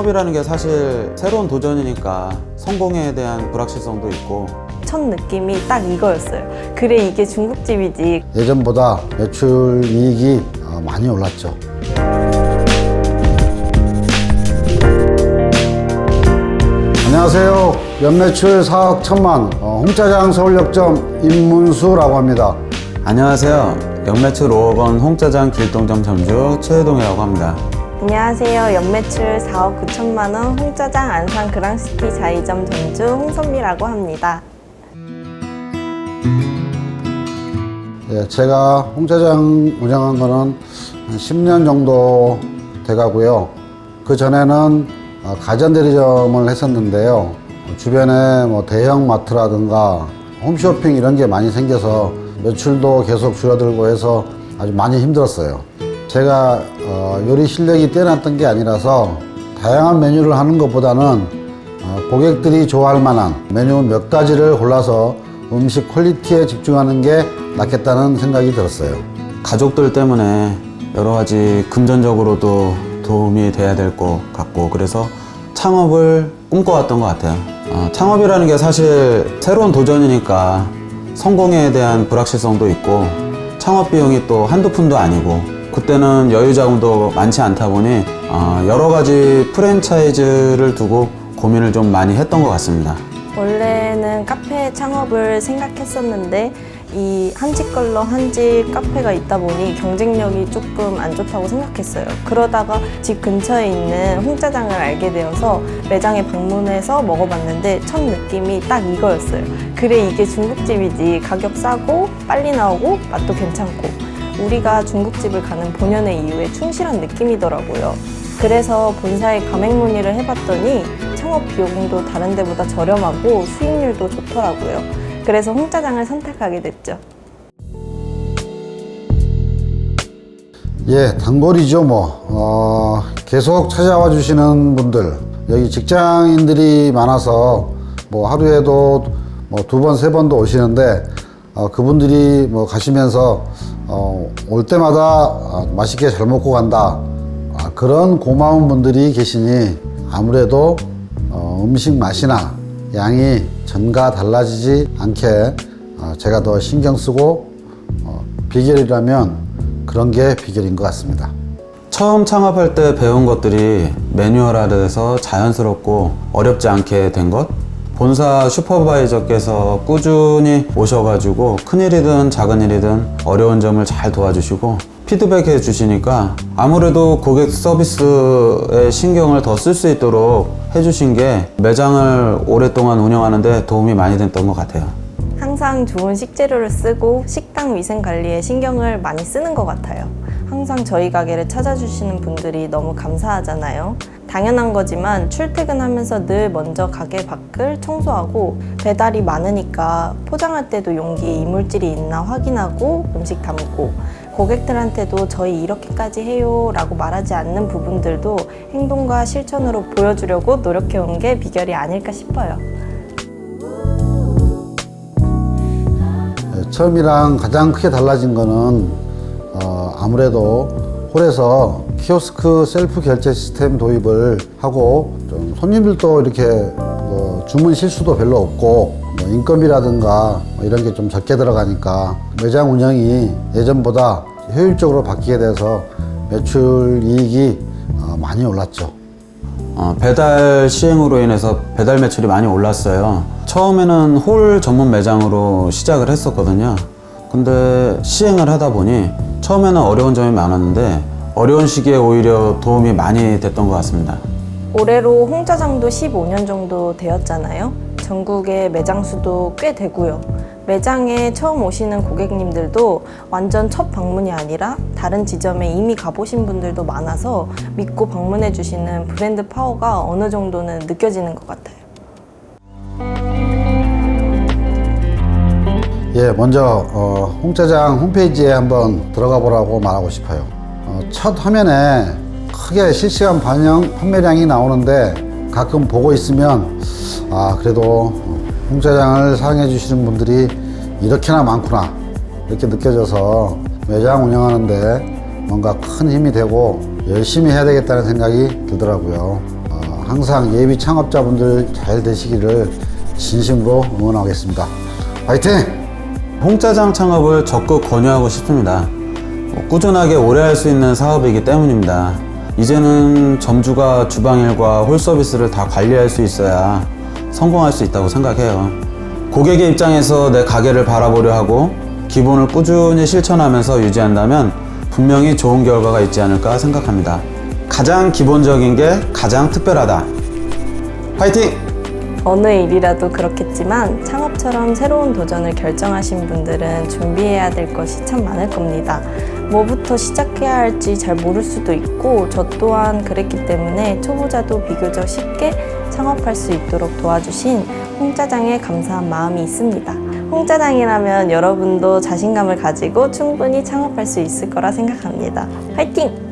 창업이라는 게 사실 새로운 도전이니까 성공에 대한 불확실성도 있고 첫 느낌이 딱 이거였어요. 그래 이게 중국집이지. 예전보다 매출 이익이 어, 많이 올랐죠. 안녕하세요. 연매출 4억 천만 어, 홍짜장 서울역점 임문수라고 합니다. 안녕하세요. 연매출 5억 원 홍짜장 길동점 점주 최혜동이라고 합니다. 안녕하세요. 연매출 4억 9천만 원 홍짜장 안산 그랑시티 자이점 점주 홍선미라고 합니다. 예, 제가 홍짜장 운영한 거는 한 10년 정도 돼가고요. 그 전에는 어, 가전대리점을 했었는데요. 주변에 뭐 대형 마트라든가 홈쇼핑 이런 게 많이 생겨서 매출도 계속 줄어들고 해서 아주 많이 힘들었어요. 제가 어, 요리 실력이 뛰어났던 게 아니라서 다양한 메뉴를 하는 것보다는 어, 고객들이 좋아할 만한 메뉴 몇 가지를 골라서 음식 퀄리티에 집중하는 게 낫겠다는 생각이 들었어요. 가족들 때문에 여러 가지 금전적으로도 도움이 돼야 될 것 같고 그래서 창업을 꿈꿔왔던 것 같아요. 어, 창업이라는 게 사실 새로운 도전이니까 성공에 대한 불확실성도 있고 창업 비용이 또 한두 푼도 아니고 그때는 여유 자금도 많지 않다 보니 어, 여러 가지 프랜차이즈를 두고 고민을 좀 많이 했던 것 같습니다. 원래는 카페 창업을 생각했었는데 이 한집 걸러 한집 카페가 있다 보니 경쟁력이 조금 안 좋다고 생각했어요. 그러다가 집 근처에 있는 홍짜장을 알게 되어서 매장에 방문해서 먹어봤는데 첫 느낌이 딱 이거였어요. 그래 이게 중국집이지 가격 싸고 빨리 나오고 맛도 괜찮고 우리가 중국집을 가는 본연의 이유에 충실한 느낌이더라고요. 그래서 본사에 가맹 문의를 해봤더니 창업 비용도 다른 데보다 저렴하고 수익률도 좋더라고요. 그래서 홍짜장을 선택하게 됐죠. 예, 단골이죠, 뭐. 어, 계속 찾아와 주시는 분들. 여기 직장인들이 많아서 뭐 하루에도 뭐 두 번, 세 번도 오시는데, 어, 그분들이 뭐 가시면서, 어, 올 때마다 아, 맛있게 잘 먹고 간다. 아, 그런 고마운 분들이 계시니 아무래도 어, 음식 맛이나 양이 전과 달라지지 않게 어, 제가 더 신경 쓰고 어, 비결이라면 그런 게 비결인 것 같습니다. 처음 창업할 때 배운 것들이 매뉴얼화돼서 자연스럽고 어렵지 않게 된 것. 본사 슈퍼바이저께서 꾸준히 오셔가지고 큰일이든 작은 일이든 어려운 점을 잘 도와주시고 피드백해 주시니까 아무래도 고객 서비스에 신경을 더 쓸 수 있도록 해주신 게 매장을 오랫동안 운영하는데 도움이 많이 됐던 것 같아요. 항상 좋은 식재료를 쓰고 식당 위생 관리에 신경을 많이 쓰는 것 같아요. 항상 저희 가게를 찾아주시는 분들이 너무 감사하잖아요. 당연한 거지만 출퇴근하면서 늘 먼저 가게 밖을 청소하고 배달이 많으니까 포장할 때도 용기에 이물질이 있나 확인하고 음식 담고 고객들한테도 저희 이렇게까지 해요 라고 말하지 않는 부분들도 행동과 실천으로 보여주려고 노력해 온 게 비결이 아닐까 싶어요. 예, 처음이랑 가장 크게 달라진 거는 어, 아무래도 홀에서 키오스크 셀프 결제 시스템 도입을 하고 좀 손님들도 이렇게 뭐 주문 실수도 별로 없고 뭐 인건비라든가 뭐 이런 게 좀 적게 들어가니까 매장 운영이 예전보다 효율적으로 바뀌게 돼서 매출 이익이 어, 많이 올랐죠. 어, 배달 시행으로 인해서 배달 매출이 많이 올랐어요. 처음에는 홀 전문 매장으로 시작을 했었거든요. 근데 시행을 하다 보니 처음에는 어려운 점이 많았는데 어려운 시기에 오히려 도움이 많이 됐던 것 같습니다. 올해로 홍짜장도 15년 정도 되었잖아요. 전국에 매장 수도 꽤 되고요. 매장에 처음 오시는 고객님들도 완전 첫 방문이 아니라 다른 지점에 이미 가보신 분들도 많아서 믿고 방문해 주시는 브랜드 파워가 어느 정도는 느껴지는 것 같아요. 예, 먼저 어, 홍짜장 홈페이지에 한번 들어가 보라고 말하고 싶어요. 어, 첫 화면에 크게 실시간 반영 판매량이 나오는데 가끔 보고 있으면 아 그래도 홍짜장을 사용해 주시는 분들이 이렇게나 많구나 이렇게 느껴져서 매장 운영하는데 뭔가 큰 힘이 되고 열심히 해야 되겠다는 생각이 들더라고요. 어, 항상 예비 창업자분들 잘 되시기를 진심으로 응원하겠습니다. 화이팅! 홍짜장 창업을 적극 권유하고 싶습니다. 어, 꾸준하게 오래 할 수 있는 사업이기 때문입니다. 이제는 점주가 주방일과 홀 서비스를 다 관리할 수 있어야 성공할 수 있다고 생각해요. 고객의 입장에서 내 가게를 바라보려 하고 기본을 꾸준히 실천하면서 유지한다면 분명히 좋은 결과가 있지 않을까 생각합니다. 가장 기본적인 게 가장 특별하다. 화이팅! 어느 일이라도 그렇겠지만 창업처럼 새로운 도전을 결정하신 분들은 준비해야 될 것이 참 많을 겁니다. 뭐부터 시작해야 할지 잘 모를 수도 있고 저 또한 그랬기 때문에 초보자도 비교적 쉽게 창업할 수 있도록 도와주신 홍짜장에 감사한 마음이 있습니다. 홍짜장이라면 여러분도 자신감을 가지고 충분히 창업할 수 있을 거라 생각합니다. 화이팅!